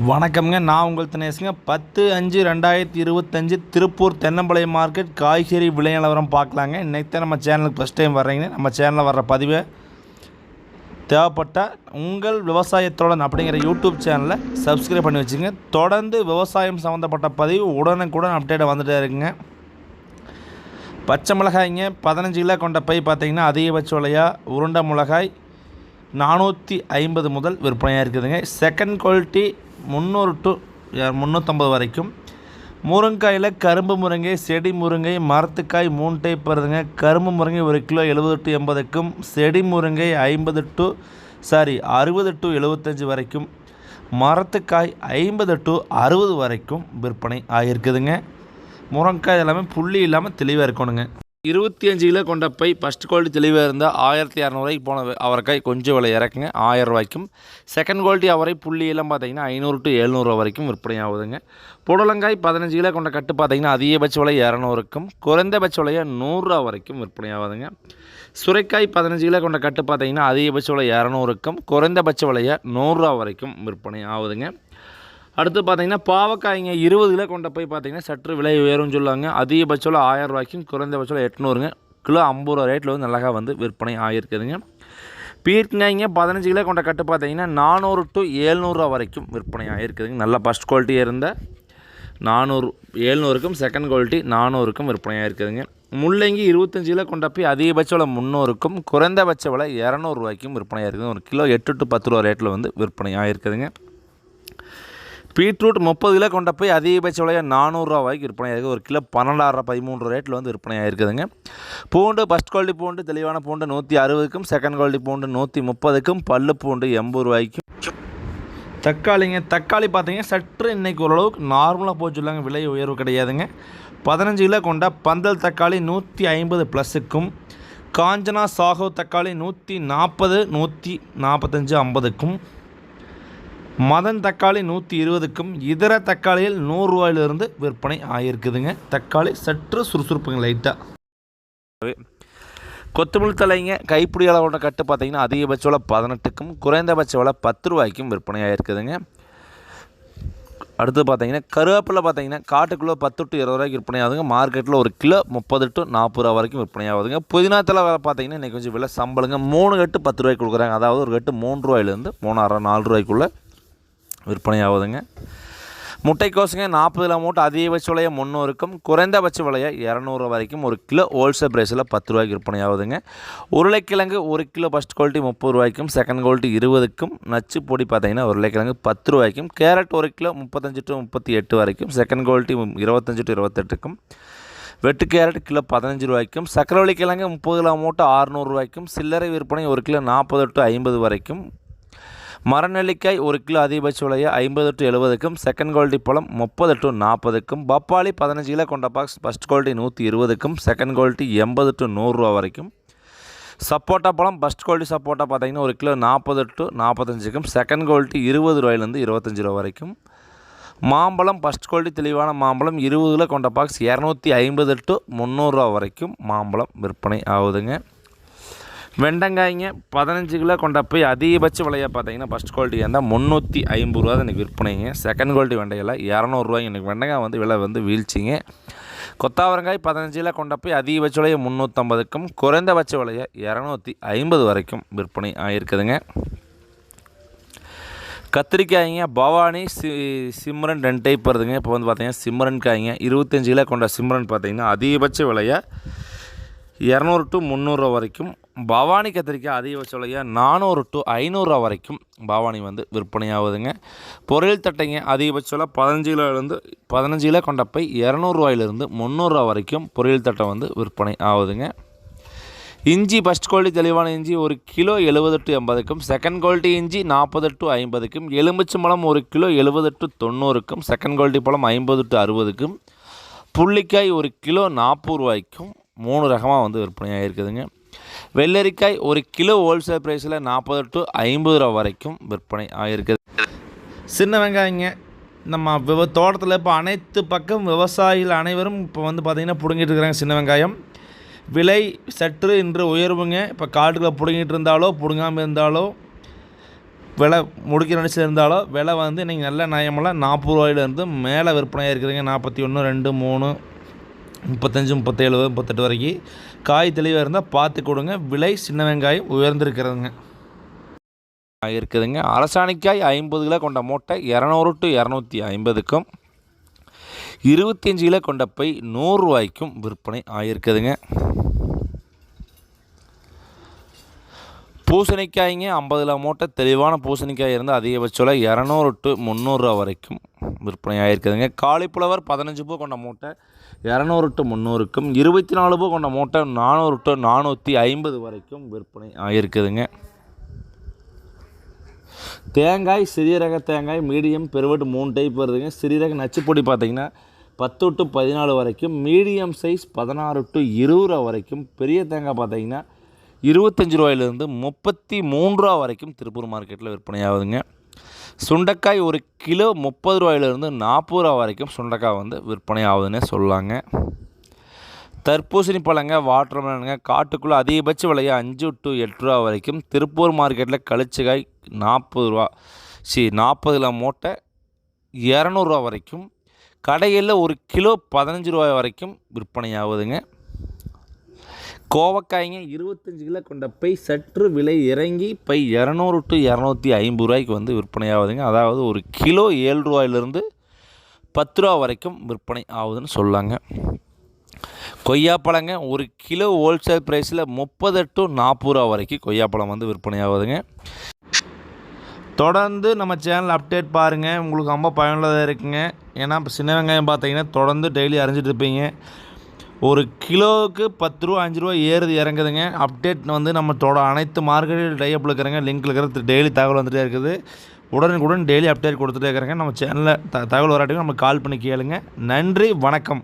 வணக்கம்ங்க. நான் உங்கள் தினேசுங்க. பத்து அஞ்சு ரெண்டாயிரத்தி இருபத்தஞ்சு திருப்பூர் தென்னம்பளை மார்க்கெட் காய்கறி விலை நிலவரம் பார்க்கலாங்க. இன்றைக்கி தான் நம்ம சேனலுக்கு ஃபஸ்ட் டைம் வர்றீங்க. நம்ம சேனலில் வர்ற பதிவை தேவைப்பட்ட உங்கள் விவசாயத்தோடன் அப்படிங்கிற யூடியூப் சேனலை சப்ஸ்கிரைப் பண்ணி வச்சுங்க. தொடர்ந்து விவசாயம் சம்மந்தப்பட்ட பதிவு உடனுக்குடன் அப்டேட் வந்துகிட்டே இருக்குங்க. பச்சை மிளகாய்ங்க பதினஞ்சு கிலோ கொண்ட பை பார்த்தீங்கன்னா அதிகபட்ச விலையாக உருண்டை மிளகாய் நானூற்றி ஐம்பது முதல் விற்பனையாக இருக்குதுங்க. செகண்ட் குவாலிட்டி முந்நூறு டு முந்நூற்றம்பது வரைக்கும். முருங்காயில் கரும்பு முருங்கை செடி முருங்கை மரத்துக்காய் மூணு டைப் வருதுங்க கரும்பு முருங்கை ஒரு கிலோ எழுபது டு எண்பதுக்கும் செடி முருங்கை ஐம்பது டு சாரி அறுபது டு எழுபத்தஞ்சி வரைக்கும். மரத்துக்காய் ஐம்பது டு அறுபது வரைக்கும் விற்பனை ஆகியிருக்குதுங்க. முருங்காய் எல்லாமே புள்ளி இல்லாமல் தெளிவாக இருக்கணுங்க. இருபத்தி அஞ்சு கிலோ கொண்ட பை ஃபஸ்ட் குவாலிட்டி தெளிவாக இருந்தால் ஆயிரத்தி இரநூறுவாய்க்கு போன அவரைக்காய் கொஞ்சம் விலை இறக்குங்க. ஆயிரம் ரூபாய்க்கும். செகண்ட் குவாலிட்டி அவரை புள்ளி எல்லாம் பார்த்தீங்கன்னா ஐநூறு டு எழுநூறுவா வரைக்கும் விற்பனை ஆகுதுங்க. புடலங்காய் பதினஞ்சு கிலோ கொண்ட கட்டு பார்த்தீங்கன்னா அதிகபட்ச விலை இரநூறுக்கும் குறைந்தபட்ச விலையாக நூறுரூவா வரைக்கும் விற்பனை ஆகுதுங்க. சுரைக்காய் பதினஞ்சு கிலோ கொண்ட கட்டு பார்த்தீங்கன்னா அதிகபட்ச விலை இரநூறுக்கும் குறைந்தபட்ச விலையாக நூறுரூவா வரைக்கும் விற்பனை ஆகுதுங்க. அடுத்து பார்த்தீங்கன்னா பாவக்காய்ங்க இருபது கிலோ கொண்ட போய் பார்த்தீங்கன்னா சற்று விலை உயரும்னு சொல்லுவாங்க. அதிகபட்சம் ஆயிரம் ரூபாய்க்கும் குறைந்தபட்சம் எட்நூறுங்க. கிலோ ஐம்பது ரூபா ரேட்டில் வந்து நல்லா வந்து விற்பனை ஆகியிருக்குதுங்க பீர்க்காய்ங்க பதினஞ்சு கிலோ கொண்ட கட்டு பார்த்தீங்கன்னா நானூறு டு ஏழ்நூறுரூவா வரைக்கும் விற்பனை ஆகிருக்குதுங்க நல்ல ஃபஸ்ட் குவாலிட்டி இருந்த நானூறு ஏழ்நூறுக்கும் செகண்ட் குவாலிட்டி நானூறுக்கும் விற்பனையாக இருக்குதுங்க முள்ளங்கி இருபத்தஞ்சு கிலோ கொண்ட போய் அதிகபட்ச விலை முந்நூறுக்கும் குறைந்தபட்ச விலை இரநூறுவாய்க்கும் விற்பனையாக இருக்குது ஒரு கிலோ எட்டு டு பத்து ரூபா ரேட்டில் வந்து விற்பனையாக இருக்குதுங்க பீட்ரூட் முப்பது கிலோ கொண்ட போய் அதிகபட்ச விலையாக நானூறுரூவா வரைக்கும் விற்பனை ஆகிருக்கு ஒரு கிலோ பன்னெண்டாயிரம் பதிமூன்று ரேட்டில் வந்து விற்பனை ஆகிருக்குதுங்க பூண்டு ஃபஸ்ட் குவாலிட்டி பூண்டு தெளிவான பூண்டு நூற்றி அறுபதுக்கும் செகண்ட் குவாலிட்டி பூண்டு நூற்றி முப்பதுக்கும் பல்லு பூண்டு எண்பது ரூபாய்க்கும். தக்காளிங்க தக்காளி பார்த்தீங்க சற்று இன்றைக்கி ஓரளவுக்கு நார்மலாக போச்சுள்ளாங்க விலை உயர்வு கிடையாதுங்க. பதினஞ்சு கிலோ கொண்ட பந்தல் தக்காளி நூற்றி ஐம்பது ப்ளஸுக்கும் காஞ்சனா சாகோ தக்காளி நூற்றி நாற்பது நூற்றி நாற்பத்தஞ்சு ஐம்பதுக்கும் மதன் தக்காளி நூற்றி இருபதுக்கும் இதர தக்காளியில் நூறுரூவாயிலிருந்து விற்பனை ஆகியிருக்குதுங்க. தக்காளி சற்று சுறுசுறுப்புங்க லைட்டாக கொத்தமல்லி தலைங்க கைப்பிடி அளவோட கட்டு பார்த்தீங்கன்னா அதிகபட்ச விலை பதினெட்டுக்கும் குறைந்தபட்ச விலை பத்து ரூபாய்க்கும் விற்பனை ஆகிருக்குதுங்க அடுத்து பார்த்தீங்கன்னா கருவேப்பிலை பார்த்தீங்கன்னா காட்டுக்குள்ளே பத்து டு இருபது ரூபாய்க்கு விற்பனை ஆகுதுங்க. மார்க்கெட்டில் ஒரு கிலோ முப்பது டு நாற்பது ரூபா வரைக்கும் விற்பனை ஆகுதுங்க. புதினா தலை வேலை பார்த்தீங்கன்னா இன்றைக்கி கொஞ்சம் விலை சம்பளங்க. மூணு கட்டு பத்து ரூபாய்க்கு கொடுக்குறாங்க. அதாவது ஒரு கட்டு மூணு ரூபாயிலேருந்து மூணாயிரம் நாலு ரூபாய்க்குள்ளே விற்பனையாகுதுங்க. முட்டைக்கோசுங்க நாற்பது கிலோ மூட்டை அதிகபட்ச விலையை முந்நூறுக்கும் குறைந்தபட்ச விலையை இரநூறு வரைக்கும் ஒரு கிலோ ஹோல்சேல் ப்ரைஸில் பத்து ரூபாய்க்கு விற்பனை ஆகுதுங்க உருளைக்கிழங்கு ஒரு கிலோ ஃபஸ்ட் குவாலிட்டி முப்பது ரூபாய்க்கும் செகண்ட் குவாலிட்டி இருபதுக்கும் நச்சு பொடி பார்த்தீங்கன்னா உருளைக்கிழங்கு பத்து ரூபாய்க்கும் கேரட் ஒரு கிலோ முப்பத்தஞ்சு டு முப்பத்தி எட்டு வரைக்கும் செகண்ட் குவாலிட்டி இருபத்தஞ்சு டு இருபத்தெட்டுக்கும் வெட்டு கேரட் கிலோ பதினஞ்சு ரூபாய்க்கும் சக்கரவள்ளி கிழங்கு முப்பது கிலோ மூட்டை ஆறுநூறுவாய்க்கும் சில்லறை விற்பனை ஒரு கிலோ நாற்பது டு ஐம்பது வரைக்கும் மரநெல்லிக்காய் ஒரு கிலோ அதிகபட்ச விலையை ஐம்பது டு எழுபதுக்கும் செகண்ட் குவாலிட்டி பழம் முப்பது டு நாற்பதுக்கும் பப்பாளி பதினஞ்சு கிலோ கொண்ட பாக்ஸ் ஃபஸ்ட் குவாலிட்டி நூற்றி இருபதுக்கும் செகண்ட் குவாலிட்டி எண்பது டு நூறுரூவா வரைக்கும். சப்போட்டா பழம் ஃபஸ்ட் குவாலிட்டி சப்போட்டா பார்த்தீங்கன்னா ஒரு கிலோ நாற்பது டு நாற்பத்தஞ்சுக்கும் செகண்ட் குவாலிட்டி இருபது ரூபாயிலேருந்து இருபத்தஞ்சி ரூபா வரைக்கும். மாம்பழம் ஃபஸ்ட் குவாலிட்டி தெளிவான மாம்பழம் இருபது கிலோ கொண்ட பாக்ஸ் இரநூத்தி ஐம்பது டு முந்நூறுரூவா வரைக்கும் மாம்பழம் விற்பனை ஆகுதுங்க. வெண்டங்காய்ங்க பதினஞ்சு கிலோ கொண்ட போய் அதிகபட்ச விலையாக பார்த்தீங்கன்னா ஃபஸ்ட் குவாலிட்டி இருந்தால் முந்நூற்றி ஐம்பது ரூபா தான் விற்பனைங்க. செகண்ட் குவாலிட்டி வெண்டையில் இரநூறுவாய்ங்க எனக்கு வெண்டைக்காய் வந்து விலை வந்து வீழ்ச்சிங்க. கொத்தாவரங்காய் பதினஞ்சு கிலோ கொண்ட போய் அதிகபட்ச விலையை முந்நூற்றம்பதுக்கும் குறைந்தபட்ச விலையை இரநூத்தி ஐம்பது வரைக்கும் விற்பனை ஆகிருக்குதுங்க கத்திரிக்காய்ங்க பவானி சி சிம்ரன் ரெண்டு டைப் வருதுங்க. இப்போ வந்து பார்த்தீங்கன்னா சிம்ரன் காய்ங்க இருபத்தஞ்சு கிலோ கொண்ட சிம்ரன் பார்த்தீங்கன்னா அதிகபட்ச விலையை இரநூறு டு முந்நூறுரூவா வரைக்கும் பவானி கத்திரிக்காய் அதிகபட்ச விலையாக நானூறு டு ஐநூறுரூவா வரைக்கும் பவானி வந்து விற்பனையாகுதுங்க. பொரியல் பொருள் தட்டைங்க அதிகபட்ச விலை பதினஞ்சு கிலோலேருந்து பதினஞ்சு கிலோ கொண்ட போய் இரநூறுவாயிலிருந்து முந்நூறுரூவா வரைக்கும் பொரியல் தட்டை வந்து விற்பனை ஆகுதுங்க. இஞ்சி ஃபஸ்ட் குவாலிட்டி தெளிவான இஞ்சி ஒரு கிலோ எழுபது டு எண்பதுக்கும் செகண்ட் குவாலிட்டி இஞ்சி நாற்பது டு ஐம்பதுக்கும் எலுமிச்சம்பழம் ஒரு கிலோ எழுபது டு தொண்ணூறுக்கும் செகண்ட் குவாலிட்டி பழம் ஐம்பது டு அறுபதுக்கும் புள்ளிக்காய் ஒரு கிலோ நாற்பது ரூபாய்க்கும் மூணு ரகமாக வந்து விற்பனையாக இருக்குதுங்க வெள்ளரிக்காய் ஒரு கிலோ ஹோல்சேல் ப்ரைஸில் நாற்பது டு ஐம்பது ரூபா வரைக்கும் விற்பனை ஆகிருக்குது சின்ன வெங்காயங்க நம்ம விவ தோட்டத்தில் இப்போ அனைத்து பக்கம் விவசாயிகள் அனைவரும் இப்போ வந்து பார்த்திங்கன்னா பிடுங்கிட்டு இருக்கிறாங்க சின்ன வெங்காயம். விலை சற்று இன்று உயர்வுங்க. இப்போ காட்டுக்குள்ளே பிடுங்கிட்டு இருந்தாலோ பிடுங்காமல் இருந்தாலோ விலை முடிக்கிற நினச்சி இருந்தாலோ விலை வந்து இன்றைக்கி நல்ல நியாயமெல்லாம் நாற்பது ரூபாயிலேருந்து மேலே விற்பனையாக இருக்குதுங்க நாற்பத்தி ஒன்று ரெண்டு மூணு முப்பத்தஞ்சு முப்பத்தேழு முப்பத்தெட்டு வரைக்கும் காய் தெளிவாக இருந்தால் பார்த்து கொடுங்க. விலை சின்ன வெங்காயம் உயர்ந்திருக்கிறதுங்க. இருக்குதுங்க. அரசாணிக்காய் ஐம்பது கிலோ கொண்ட மூட்டை இரநூறு டு இரநூத்தி ஐம்பதுக்கும் இருபத்தஞ்சு கிலோ கொண்ட பை நூறுரூவாய்க்கும் விற்பனை ஆகியிருக்குதுங்க பூசணிக்காய்ங்க ஐம்பது கிலோ மூட்டை தெளிவான பூசணிக்காய் இருந்தால் அதிகபட்சம் இரநூறு டு முந்நூறுரூவா வரைக்கும் விற்பனை ஆகிருக்குதுங்க காலிஃப்ளவர் பதினஞ்சு பூ கொண்ட மூட்டை இரநூறு டு முந்நூறுக்கும் இருபத்தி நாலு பூ கொண்ட மூட்டை நானூறு டு நானூற்றி ஐம்பது வரைக்கும் விற்பனை ஆகிருக்குதுங்க தேங்காய் சிறிய ரக தேங்காய் மீடியம் பெருவட்டு மூணு டைப் வருதுங்க. சிறிய ரக நச்சுப்பொடி பார்த்தீங்கன்னா பத்து டு பதினாலு வரைக்கும் மீடியம் சைஸ் பதினாறு டு இருபது ரூபா வரைக்கும். பெரிய தேங்காய் பார்த்தீங்கன்னா இருபத்தஞ்சி ரூபாயிலிருந்து முப்பத்தி மூணு ரூபா வரைக்கும் திருப்பூர் மார்க்கெட்டில் விற்பனை ஆகுதுங்க சுண்டைக்காய் ஒரு கிலோ முப்பது ரூபாயிலிருந்து நாற்பது ரூபா வரைக்கும் சுண்டைக்காய் வந்து விற்பனை ஆகுதுன்னே சொல்லலாங்க தர்பூசணி பழங்க வாட்டர்மெலனுங்க காட்டுக்குள்ளே அதிகபட்ச விலையை அஞ்சு டு எட்டு ரூபா வரைக்கும் திருப்பூர் மார்க்கெட்டில் கழிச்சுக்காய் நாற்பது ரூபா சி நாற்பது கிலோ மூட்டை இரநூறுவா வரைக்கும் கடையில் ஒரு கிலோ பதினஞ்சு ரூபாய் வரைக்கும் விற்பனை ஆகுதுங்க கோவக்காய்ங்க இருபத்தஞ்சி கிலோ கொண்ட பை சற்று விலை இறங்கி பை இரநூறு டு இரநூத்தி ஐம்பது ரூபாய்க்கு வந்து விற்பனை ஆகுதுங்க அதாவது ஒரு கிலோ ஏழு ரூபாயிலிருந்து பத்து ரூபா வரைக்கும் விற்பனை ஆகுதுன்னு சொல்லாங்க. கொய்யாப்பழங்க ஒரு கிலோ ஹோல்சேல் ப்ரைஸில் முப்பது டு நாற்பது ரூபா வரைக்கும் கொய்யாப்பழம் வந்து விற்பனை ஆகுதுங்க தொடர்ந்து நம்ம சேனல் அப்டேட் பாருங்கள் உங்களுக்கு ரொம்ப பயனுள்ளதாக இருக்குங்க. ஏன்னா இப்போ சின்ன வெங்காயம் பார்த்தீங்கன்னா தொடர்ந்து டெய்லி அரைஞ்சிட்டு இருப்பீங்க. ஒரு கிலோவுக்கு பத்து ரூபா அஞ்சு ரூபா ஏறுது இறங்குதுங்க. அப்டேட் வந்து நம்ம தொட அனைத்து மார்க்கெட்டில் டைப்பில் இருக்கிறங்க லிங்க் இருக்கிற டெய்லி தகவல் வந்துகிட்டே இருக்குது. உடனுக்குடன் டெய்லி அப்டேட் கொடுத்துட்டே இருக்கிறேங்க. நம்ம சேனலில் த தகவல் வராட்டியும் நம்ம கால் பண்ணி கேளுங்க. நன்றி வணக்கம்.